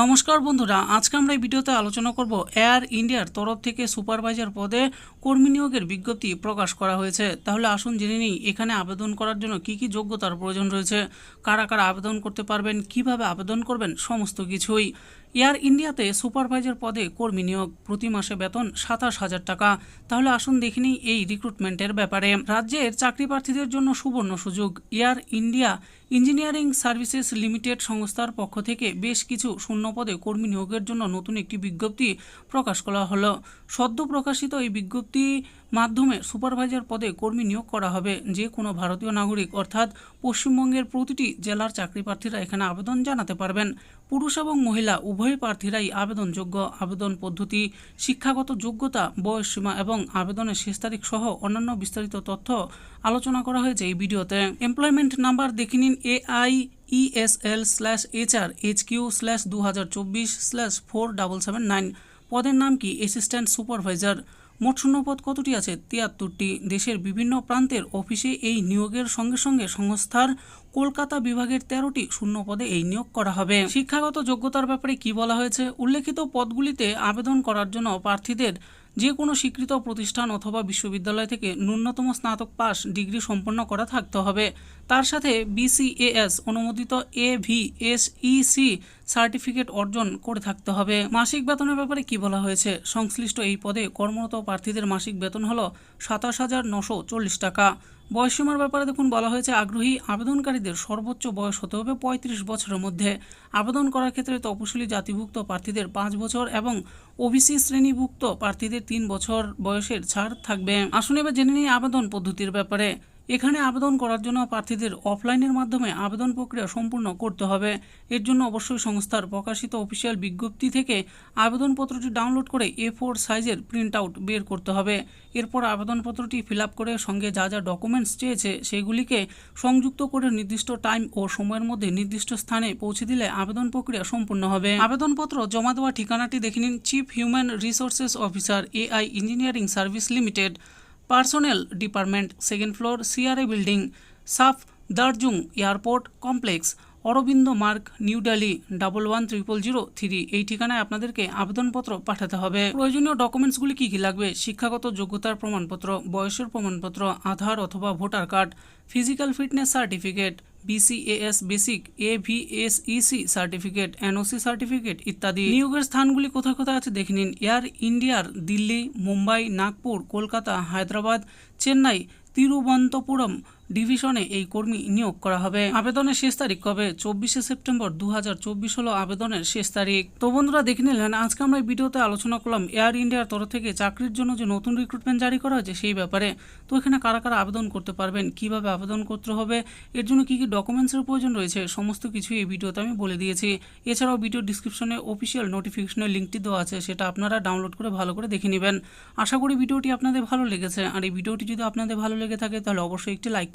নমস্কার বন্ধুরা, আজকে আমরা এই ভিডিওতে আলোচনা করব এয়ার ইন্ডিয়ার তরফ থেকে সুপারভাইজার পদে কর্মী নিয়োগের বিজ্ঞপ্তি প্রকাশ করা হয়েছে। তাহলে আসুন জেনে নিই, এখানে আবেদন করার জন্য কি কি যোগ্যতার প্রয়োজন রয়েছে, কারা কারা আবেদন করতে পারবেন, কীভাবে আবেদন করবেন, সমস্ত কিছুই। এয়ার ইন্ডিয়াতে সুপারভাইজার পদে কর্মী নিয়োগ, প্রতি মাসে বেতন সাতাশ হাজার টাকা। তাহলে আসুন দেখে নিই এই রিক্রুটমেন্টের ব্যাপারে। রাজ্যের চাকরি প্রার্থীদের জন্য সুবর্ণ সুযোগ। Air India engineering services limited সংস্থার পক্ষ থেকে বেশ কিছু শূন্য পদে কর্মী নিয়োগের জন্য নতুন একটি বিজ্ঞপ্তি প্রকাশ করা হলো। সদ্য প্রকাশিত এই বিজ্ঞপ্তি মাধ্যমে সুপারভাইজার পদে কর্মী নিয়োগ করা হবে যে কোনো ভারতীয় নাগরিক, অর্থাৎ পশ্চিমবঙ্গের প্রতিটি জেলার চাকরি প্রার্থীরা এখানে আবেদন জানাতে পারবেন। পুরুষ এবং মহিলা, উভয় প্রার্থীরাই আবেদনযোগ্য। আবেদন পদ্ধতি, শিক্ষাগত যোগ্যতা বয়সসীমা এবং আবেদনের শেষ তারিখ সহ অন্যান্য বিস্তারিত তথ্য আলোচনা করা হয়েছে এই ভিডিওতে। এমপ্লয়মেন্ট নাম্বার দেখে নিন। AI ESL slash HR H Q slash দু হাজার চব্বিশ slash four double seven nine পদের নাম কি? অ্যাসিস্ট্যান্ট সুপারভাইজার মোট শূন্যপদ কতটি আছে? তিয়াত্তরটি। দেশের বিভিন্ন প্রান্তের অফিসে এই নিয়োগের সঙ্গে সঙ্গে সংস্থার কলকাতা বিভাগের তেরোটি শূন্য পদে এই নিয়োগ করা হবে। শিক্ষাগত যোগ্যতার ব্যাপারে কি বলা হয়েছে? উল্লেখিত পদগুলিতে আবেদন করার জন্য প্রার্থীদের যে কোনো স্বীকৃত প্রতিষ্ঠান অথবা বিশ্ববিদ্যালয় থেকে ন্যূনতম স্নাতক পাস ডিগ্রি সম্পন্ন করা থাকতে হবে। তার সাথে বিসিএএস অনুমোদিত A V S EC certificate অর্জন করে থাকতে হবে। মাসিক বেতনের ব্যাপারে কি বলা হয়েছে? সংশ্লিষ্ট এই পদে কর্মরত প্রার্থীদের মাসিক বেতন হল সাতাশ হাজার নশো চল্লিশ টাকা। বয়সসীমার ব্যাপারে দেখুন, বলা হয়েছে আগ্রহী আবেদনকারীদের সর্বোচ্চ বয়স হতে হবে পঁয়ত্রিশ বছরের মধ্যে। আবেদন করার ক্ষেত্রে তপশিলি জাতিভুক্ত প্রার্থীদের পাঁচ বছর এবং ওবিসি শ্রেণীভুক্ত প্রার্থীদের তিন বছর বয়সের ছাড় থাকবে। আসুন এবার জেনে নিই আবেদন পদ্ধতির ব্যাপারে। এখানে আবেদন করার জন্য প্রার্থীদের অফলাইনের মাধ্যমে আবেদন প্রক্রিয়া সম্পূর্ণ করতে হবে। এর জন্য অবশ্যই সংস্থার প্রকাশিত অফিসিয়াল বিজ্ঞপ্তি থেকে আবেদনপত্রটি ডাউনলোড করে এ ফোর সাইজের প্রিন্ট আউট বের করতে হবে। এরপর আবেদনপত্রটি ফিল করে সঙ্গে যা যা ডকুমেন্টস চেয়েছে সেগুলিকে সংযুক্ত করে নির্দিষ্ট টাইম ও সময়ের মধ্যে নির্দিষ্ট স্থানে পৌঁছে দিলে আবেদন প্রক্রিয়া সম্পূর্ণ হবে। আবেদনপত্র জমা দেওয়া ঠিকানাটি দেখে নিন। Chief human resources officer AI engineering service limited. Personnel department, second floor, CRA building, Safdarjung airport complex, Aurobindo Marg new Delhi double one triple zero three এই ঠিকানায় আপনাদেরকে আবেদনপত্র পাঠাতে হবে। প্রয়োজনীয় ডকুমেন্টসগুলি কী কী লাগবে? শিক্ষাগত যোগ্যতার প্রমাণপত্র, বয়সের প্রমাণপত্র, আধার অথবা voter card, physical fitness certificate BCAS basic A VSEC certificate NOC certificate ইত্যাদি। নিয়োগের স্থানগুলি কোথায় কোথায় আছে দেখে নিন। এয়ার ইন্ডিয়ার দিল্লি, মুম্বাই, নাগপুর, কলকাতা, হায়দ্রাবাদ, চেন্নাই তিরুবন্তপুরম ডিভিশনে এই কর্মী নিয়োগ করা হবে। আবেদনের শেষ তারিখ কবে? চব্বিশে সেপ্টেম্বর দু হাজার চব্বিশ হলো আবেদনের শেষ তারিখ। তো বন্ধুরা, দেখে নিলেন, আজকে আমরা এই ভিডিওতে আলোচনা করলাম এয়ার ইন্ডিয়ার তরফ থেকে চাকরির জন্য যে নতুন রিক্রুটমেন্ট জারি করা হয়েছে সেই ব্যাপারে। তো এখানে কারা কারা আবেদন করতে পারবেন, কীভাবে আবেদন করতে হবে, এর জন্য কী কী ডকুমেন্টসের প্রয়োজন রয়েছে, সমস্ত কিছু এই ভিডিওতে আমি বলে দিয়েছি। এছাড়াও ভিডিও ডিসক্রিপশনে অফিসিয়াল নোটিফিকেশনের লিঙ্কটি দেওয়া আছে, সেটা আপনারা ডাউনলোড করে ভালো করে দেখে নেবেন। আশা করি ভিডিওটি আপনাদের ভালো লেগেছে। আর এই ভিডিওটি যদি আপনাদের ভালো লেগে থাকে, তাহলে অবশ্যই একটি লাইক